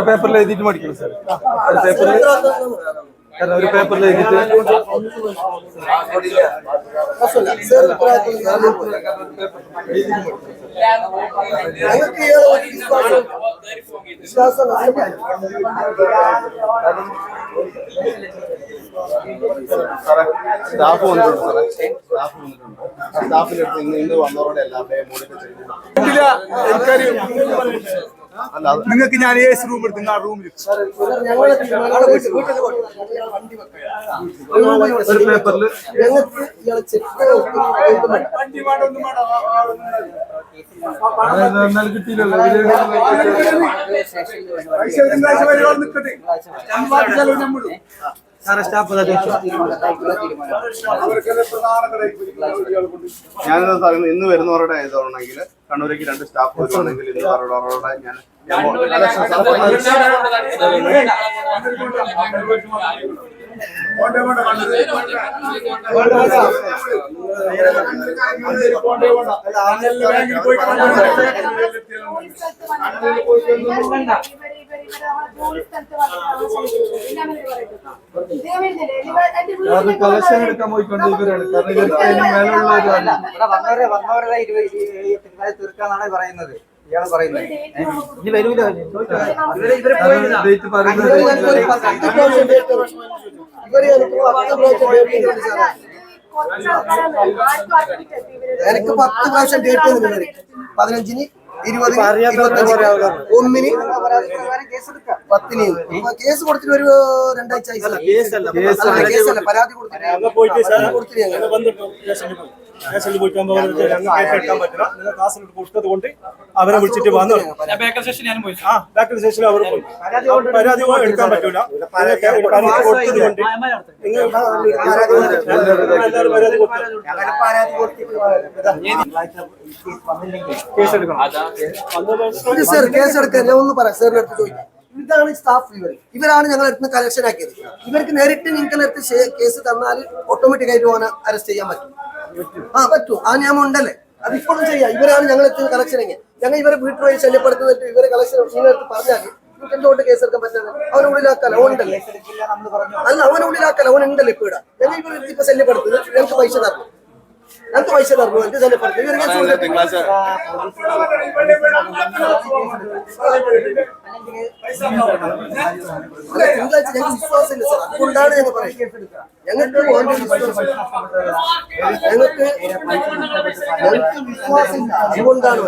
പേപ്പറിൽ എഴുതിയിട്ട് മടിക്കണം സാർ പേപ്പറിൽ കാരണം ഒരു പേപ്പറിൽ സ്റ്റാഫ് വന്നിട്ടുണ്ട് സാറേ. സ്റ്റാഫ് വന്നിട്ടുണ്ട് സ്റ്റാഫിന്റെ അടുത്ത് ഇന്ന് ഇന്ന് വന്നവരുടെ എല്ലാവരുടെയും ചെയ്തു. നിങ്ങൾക്ക് ഞാൻ എ സി റൂം എടുത്തു ആ റൂമിൽ ഒരു പേപ്പറിൽ കിട്ടിയില്ലല്ലോ സ്റ്റാഫ് ഞാനെന്താ പറയുന്നത് ഇന്ന് വരുന്നവരുടെ ഇതാണെങ്കിൽ കണ്ണൂരേക്ക് രണ്ട് സ്റ്റാഫ് വരുവാണെങ്കിൽ ഇന്ന് അവരോട് ഞാൻ ഞാൻ കളക്ഷൻ എടുക്കാൻ പോയിക്കൊണ്ട് ഇവരാണ് കാരണം ഇവർക്ക് അതിന് മേലുള്ള ഒരു ആൾ. ഇവിടെ വന്നവരെ വന്നവരുടെ ഇരുപത് തിങ്കളാഴ്ച തീർക്കാന്നാണ് പറയുന്നത് ഇയാൾ പറയുന്നത്? ഇനി വരൂല ഇവർ ഇവർ പോയില്ല. ഡേറ്റ് പറയുന്നത്. എനിക്ക് പത്ത് പ്രാവശ്യം ഡേറ്റ് പതിനഞ്ചിന് ഇരുപതിന് ഇരുപത്തഞ്ചിന് ഒന്നിന് പത്തിന് കേസ് കൊടുത്തിട്ട് ഒരു രണ്ടാഴ്ച. കേസല്ല. പരാതി കൊടുത്തിട്ട് കൊണ്ട് അവരെ വിളിച്ചിട്ട് വന്നു ബാക്കിൽ സ്റ്റേഷനിൽ അവർ പോയി. പരാതി എടുക്കാൻ പറ്റൂല. പരാതി നിങ്ങൾ കൊടുത്തു കേസെടുക്കണം സാർ കേസ് എടുക്കാൻ ഒന്ന് പറയാം. സാറിന്റെ അടുത്ത് ചോദിക്കാം. ഇതാണ് സ്റ്റാഫ് ഇവർ ഇവരാണ് ഞങ്ങൾ അടുത്ത് കലക്ഷൻ ആക്കിയത്. ഇവർക്ക് നേരിട്ട് നിങ്ങളുടെ അടുത്ത് കേസ് തന്നാൽ ഓട്ടോമാറ്റിക് ആയിട്ട് പോകാൻ അറസ്റ്റ് ചെയ്യാൻ പറ്റും. ആ പറ്റൂ. ആ നിയമം ഉണ്ടല്ലേ? അത് ഇപ്പോഴും ചെയ്യാം. ഇവരാണ് ഞങ്ങൾ എത്തുന്ന കളക്ഷൻ എങ്ങനെ ഞങ്ങൾ ഇവരെ വീട്ടിൽ പോയി ശല്യപ്പെടുത്തുന്നിട്ട് ഇവരെ കളക്ഷൻ നിങ്ങളുടെ അടുത്ത് പറഞ്ഞാൽ എന്തുകൊണ്ട് കേസ് എടുക്കാൻ പറ്റുന്നത് അവനെ അവൻ ഉണ്ടല്ലേ? അല്ല അവനെ ഉള്ളിലാക്കാൻ ഉണ്ടല്ലേ ഇപ്പൊ ഇവിടെ? ഞങ്ങൾ ഇവരെ ഇപ്പൊ ശല്യപ്പെടുത്തുന്നത് ഞങ്ങൾക്ക് പൈസ തരണം. പൈസ തരണം? എന്ത് ശല്യപ്പെടുത്തുന്നത് ഇവർ കേസ് കൊടുത്തിട്ട് തിങ്കളാഴ്ച അല്ല, തിങ്കളാഴ്ച ഞങ്ങൾക്ക് വിശ്വാസമില്ല സാർ. അതുകൊണ്ടാണ് ഞങ്ങൾ പറയുന്നത്. ഞങ്ങൾക്ക് വേണ്ട വിശ്വാസം ഞങ്ങൾക്ക് ഞങ്ങൾക്ക് വിശ്വാസമില്ല. അതുകൊണ്ടാണ്